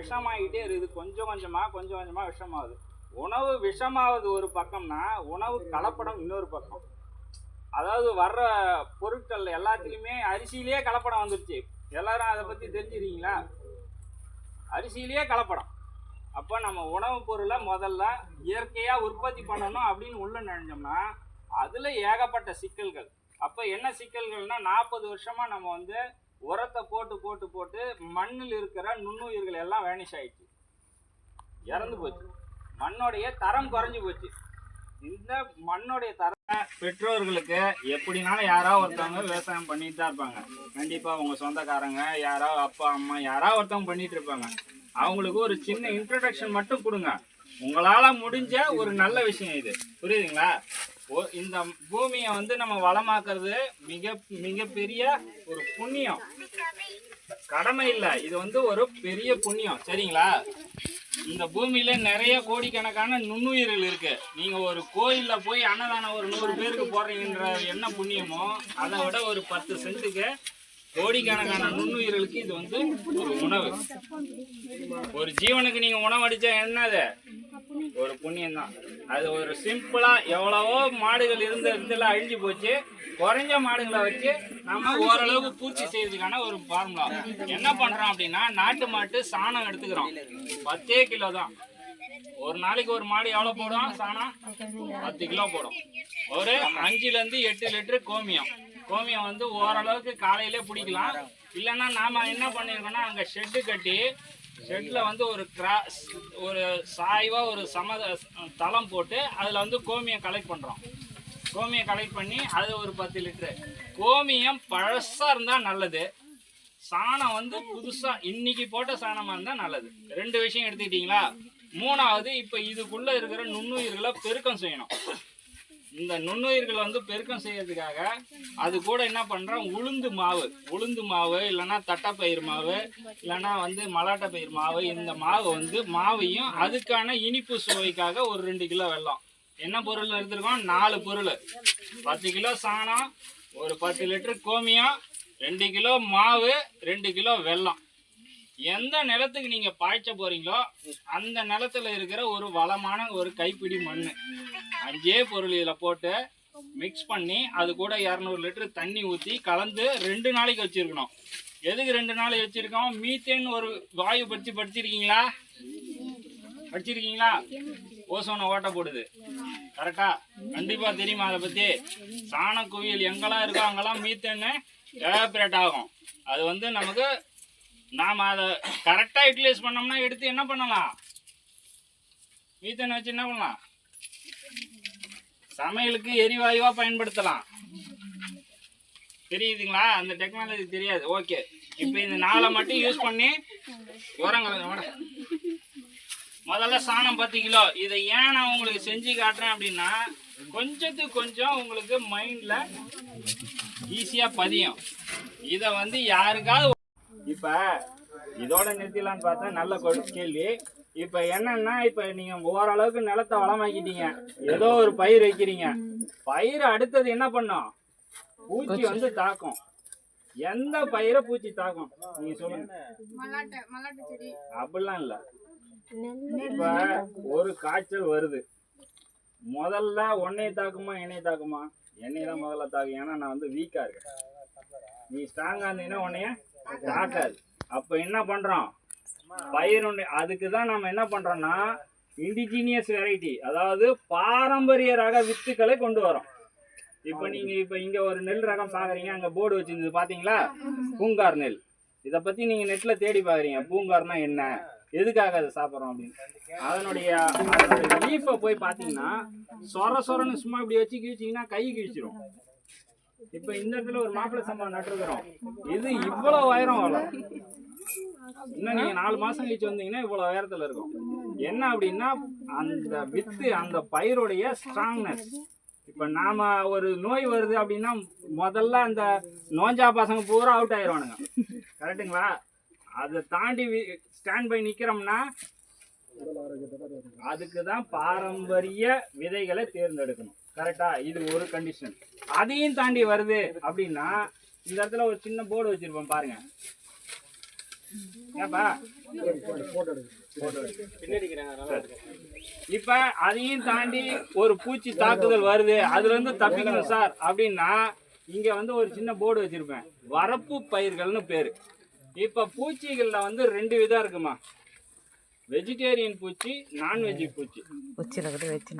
விஷமாகிட்டே இருக்குது. கொஞ்சம் கொஞ்சமாக கொஞ்சம் கொஞ்சமாக விஷமாகுது. உணவு விஷமாவது ஒரு பக்கம்னா உணவு கலப்படம் இன்னொரு பக்கம். அதாவது வர்ற பொருட்கள் எல்லாத்துலேயுமே அரிசியிலேயே கலப்படம் வந்துருச்சு. எல்லாரும் அதை பற்றி தெரிஞ்சுக்கிறீங்களா அரிசியிலேயே கலப்படம். அப்போ நம்ம உணவுப் பொருளை முதல்ல இயற்கையாக உற்பத்தி பண்ணணும் அப்படின்னு உள்ள நினைஞ்சோம்னா அதில் ஏகப்பட்ட சிக்கல்கள். அப்போ என்ன சிக்கல்கள்னா நாற்பது வருஷமாக நம்ம வந்து உரத்தை போட்டு போட்டு போட்டு மண்ணில் இருக்கிற நுண்ணுயிர்கள் எல்லாம் வேனிஷ் ஆயிடுச்சு. இறந்து போச்சு. மண்ணோடைய தரம் குறைஞ்சு போச்சு. இந்த மண்ணுடைய தரம் பெற்றோர்களுக்கு எப்படினாலும் யாரோ ஒருத்தவங்க விவசாயம் பண்ணிட்டு தான் இருப்பாங்க. கண்டிப்பா உங்க சொந்தக்காரங்க யாரோ அப்பா அம்மா யாரோ ஒருத்தவங்க பண்ணிட்டு இருப்பாங்க. அவங்களுக்கு ஒரு சின்ன இன்ட்ரடக்ஷன் மட்டும் கொடுங்க. உங்களால முடிஞ்ச ஒரு நல்ல விஷயம் இது. புரியுதுங்களா? இந்த பூமியை வந்து நம்ம வளமாக்குறது மிக மிகப்பெரிய ஒரு புண்ணியம். கடமை இல்லை இது வந்து ஒரு பெரிய புண்ணியம் சரிங்களா? இந்த பூமியில நிறைய கோடிக்கணக்கான நுண்ணுயிர்கள் இருக்கு. நீங்க ஒரு கோயில்ல போய் அன்னதானம் ஒரு நூறு பேருக்கு போடுறீங்கன்ற என்ன புண்ணியமோ அதை விட ஒரு பத்து சென்ட்டுக்கு கோடிக்கணக்கான நுண்ணுயிர்களுக்கு இது வந்து ஒரு உணவு. ஒரு ஜீவனுக்கு நீங்க உணவு அடிச்சா என்னது? ஒரு புண்ணியம் தான் அது ஒரு சிம்பிளா எவ்வளவோ மாடுகள் இருந்த இடத்துல அழிஞ்சு போச்சு. குறைஞ்ச மாடுகளை வச்சு நம்ம ஓரளவுக்கு பூர்த்தி செய்யறதுக்கான ஒரு ஃபார்முலா என்ன பண்றோம் அப்படின்னா நாட்டு மாட்டு சாணம் எடுத்துக்கிறோம். பத்தே கிலோ தான். ஒரு நாளைக்கு ஒரு மாடு எவ்வளோ போடும்? சாணம்? பத்து கிலோ போடும். ஒரு அஞ்சுலேருந்து எட்டு லிட்டரு கோமியம். கோமியம் வந்து ஓரளவுக்கு காலையிலே பிடிக்கலாம். இல்லைன்னா நாம என்ன பண்ணிருக்கோம்னா அங்கே ஷெட்டு கட்டி ஷெட்டில் வந்து ஒரு கிராஸ் ஒரு சாய்வாக ஒரு சம தளம் போட்டு அதில் வந்து கோமியம் கலெக்ட் பண்ணுறோம் கோமியம் கலெக்ட் பண்ணி அது ஒரு பத்து லிட்டரு கோமியம் பழசாக இருந்தால் நல்லது. சாணம் வந்து புதுசாக இன்னைக்கு போட்ட சாணமாக இருந்தால் நல்லது. ரெண்டு விஷயம் எடுத்துக்கிட்டீங்களா? மூணாவது இப்போ இதுக்குள்ளே இருக்கிற நுண்ணுயிர்களை பெருக்கம் செய்யணும். இந்த நுண்ணுயிர்களை வந்து பெருக்கம் செய்யறதுக்காக அது கூட என்ன பண்ணுறோம் உளுந்து மாவு. உளுந்து மாவு இல்லைன்னா தட்டைப்பயிர் மாவு இல்லைன்னா வந்து மலாட்டை பயிர் மாவு இந்த மாவு வந்து மாவையும் அதுக்கான இனிப்பு சுவைக்காக ஒரு ரெண்டு கிலோ வெல்லம். என்ன பொருள் எடுத்துருக்கோம்? நாலு பொருள். பத்து கிலோ சாணம் ஒரு பத்து லிட்டர் கோமியம் ரெண்டு கிலோ மாவு ரெண்டு கிலோ வெல்லம். எந்த நிலத்துக்கு நீங்க பாய்ச்ச போறீங்களோ அந்த நிலத்துல இருக்கிற ஒரு வளமான ஒரு கைப்பிடி மண் அஞ்சே பொருள் இதில் போட்டு மிக்ஸ் பண்ணி அது கூட இரநூறு லிட்டர் தண்ணி ஊற்றி கலந்து ரெண்டு நாளைக்கு வச்சிருக்கணும். எதுக்கு ரெண்டு நாளைக்கு வச்சிருக்கோம்? மீத்தேன் ஒரு வாயு பற்றி படிச்சிருக்கீங்களா படிச்சிருக்கீங்களா ஓசோனை ஓட்ட போடுது. கரெக்டா? கண்டிப்பா தெரியுமா அதை பத்தி? சாண குவியல் எங்கெல்லாம் இருக்கோ அங்கெல்லாம் மீத்தேன்னு எவாபரேட் ஆகும். அது வந்து நமக்கு நாம் அதை கரெக்டாக யூட்டிலைஸ் பண்ணோம்னா எடுத்து என்ன பண்ணலாம்? மீத்தனை வச்சு என்ன பண்ணலாம்? சமையலுக்கு எரிவாயுவாக பயன்படுத்தலாம். தெரியுதுங்களா? அந்த டெக்னாலஜி தெரியாது. ஓகே இப்போ இந்த நாளை மட்டும் யூஸ் பண்ணி உரங்கள் முதல்ல சாணம் பத்து கிலோ. இதை ஏன் நான் உங்களுக்கு செஞ்சு காட்டுறேன் அப்படின்னா கொஞ்சத்துக்கு கொஞ்சம் உங்களுக்கு மைண்டில் ஈஸியாக பதியும். இதை வந்து யாருக்காவது இப்போ இதோட நிறுத்திடலான்னு பார்த்தா நல்ல கேள்வி. இப்போ என்னன்னா இப்போ நீங்கள் ஓரளவுக்கு நிலத்தை வளமாக்கிட்டீங்க. ஏதோ ஒரு பயிர் வைக்கிறீங்க. பயிர் அடுத்தது என்ன பண்ணும்? பூச்சி வந்து தாக்கும். எந்த பயிரை பூச்சி தாக்கும்? நீங்க சொல்லுங்க. அப்படிலாம் இல்ல. இப்ப ஒரு காய்ச்சல் வருது. முதல்ல உன்னைய தாக்குமா என்னைய தாக்குமா? என்னைய தான் முதல்ல தாக்கும் ஏன்னா நான் வந்து வீக்கா இருக்கேன். நீ ஸ்ட்ராங்கா இருந்தீங்கன்னா உன்னைய தாக்காது அப்ப என்ன பண்றோம்? பயிர் அதுக்கு தான் நம்ம என்ன பண்றோம்னா இண்டிஜினியஸ் வெரைட்டி அதாவது பாரம்பரிய ரக வித்துக்களை கொண்டு வரோம் இப்போ நீங்க இப்போ இங்க ஒரு நெல் ரகம் பாக்குறீங்க அங்க போர்டு வச்சிருந்தது பாத்தீங்களா? பூங்கார் நெல். இத பத்தி நீங்க நெட்ல தேடி பாக்குறீங்க பூங்கார்னா என்ன? எதுக்காக அதை சாப்பிட்றோம் அப்படின்னு. அதனுடைய அதனுடைய லீஃபை போய் பார்த்தீங்கன்னா சொர சொரன்னு சும்மா இப்படி வச்சு கிழிச்சிங்கன்னா கை கிழிச்சிரும். இப்போ இந்த இடத்துல ஒரு மாப்பிள்ளை சம்பளம் நட்டுருக்குறோம். இது இவ்வளோ உயரம் வளரும் இன்னும் நீங்க நாலு மாசம் கழிச்சு வந்தீங்கன்னா இவ்வளவு உயரத்துல இருக்கும். என்ன அப்படின்னா அந்த வித்து அந்த பயிருடைய ஸ்ட்ராங்னஸ் இப்ப நாம ஒரு நோய் வருது அப்படின்னா முதல்ல அந்த நோஞ்சா பசங்க பூரா அவுட் ஆயிடுவானுங்க கரெக்ட்டுங்களா அதை தாண்டி ஸ்டாண்ட் பை நிக்கிறோம்னா அதுக்கு தான் பாரம்பரிய விதைகளை தேர்ந்தெடுக்கணும். கரெக்டா இது ஒரு கண்டிஷன் அதையும் தாண்டி வருது அப்படின்னா இந்த இடத்துல ஒரு சின்ன போர்டு வச்சிருப்போம் பாருங்க. இப்ப அதையும் தாண்டி ஒரு பூச்சி தாக்குதல் வருது. அதுல இருந்து தப்பிக்கணும் சார் அப்படின்னா இங்க வந்து ஒரு சின்ன போர்டு வச்சிருப்பேன். வரப்பு பயிர்கள்னு பேரு. இப்ப பூச்சிகள்ல வந்து ரெண்டு விதம் இருக்குமா? வெஜிடேரியன் பூச்சி நான்வெஜ் பூச்சி. பூச்சியில் கூட வச்சு